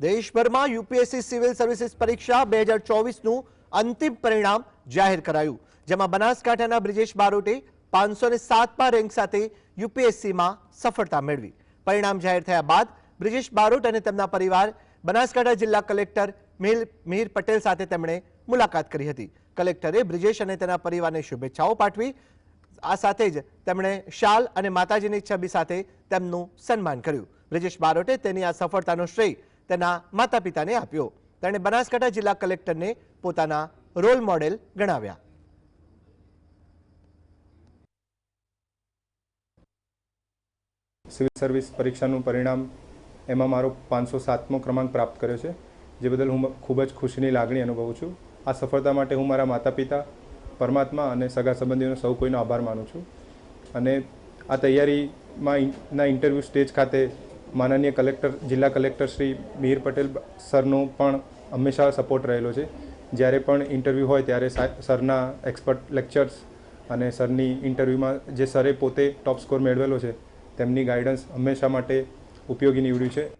દેશભરમાં UPSC civil services પરીક્ષા બે હજાર ચોવીસનું અંતિમ પરિણામ જાહેર કરાયું જેમાં બનાસકાંઠાના બ્રિજેશ બારોટે પાંચસો ને સાતમા રેન્ક સાથે યુપીએસસીમાં સફળતા મેળવી પરિણામ જાહેર થયા બાદ બ્રિજેશ બારોટ અને તેમના પરિવાર બનાસકાંઠા જિલ્લા કલેક્ટર મિહિર મિહિર પટેલ સાથે તેમણે મુલાકાત કરી હતી કલેક્ટરે બ્રિજેશ અને તેના પરિવારને શુભેચ્છાઓ પાઠવી આ સાથે જ તેમણે શાલ અને માતાજીની છબી સાથે તેમનું સન્માન કર્યું બ્રિજેશ બારોટે તેની આ સફળતાનો શ્રેય તેના માતા પિતાને આપ્યો. તેણે બનાસકાંઠા જિલ્લા કલેક્ટરને પોતાના રોલ મોડેલ ગણાવ્યા. સિવિલ સર્વિસ પરીક્ષાનું પરિણામ એમાં મારો પાંચસો સાતમો ક્રમાંક પ્રાપ્ત કર્યો છે, જે બદલ હું ખૂબ જ ખુશીની લાગણી અનુભવું છું. આ સફળતા માટે હું મારા માતા પિતા પરમાત્મા અને સગા સંબંધીઓનો સૌ કોઈનો આભાર માનું છું. અને આ તૈયારીમાં ઇન્ટરવ્યૂ સ્ટેજ ખાતે માનનીય કલેક્ટર, જિલ્લા કલેક્ટર શ્રી મિહિર પટેલ સરનો પણ હંમેશા સપોર્ટ રહેલો છે. જ્યારે પણ ઇન્ટરવ્યૂ હોય ત્યારે સરના એક્સપર્ટ લેક્ચર્સ અને સરની ઇન્ટરવ્યૂમાં જે સરે પોતે ટોપ સ્કોર મેળવેલો છે, તેમની ગાઈડન્સ હંમેશા માટે ઉપયોગી નીવડ્યું છે.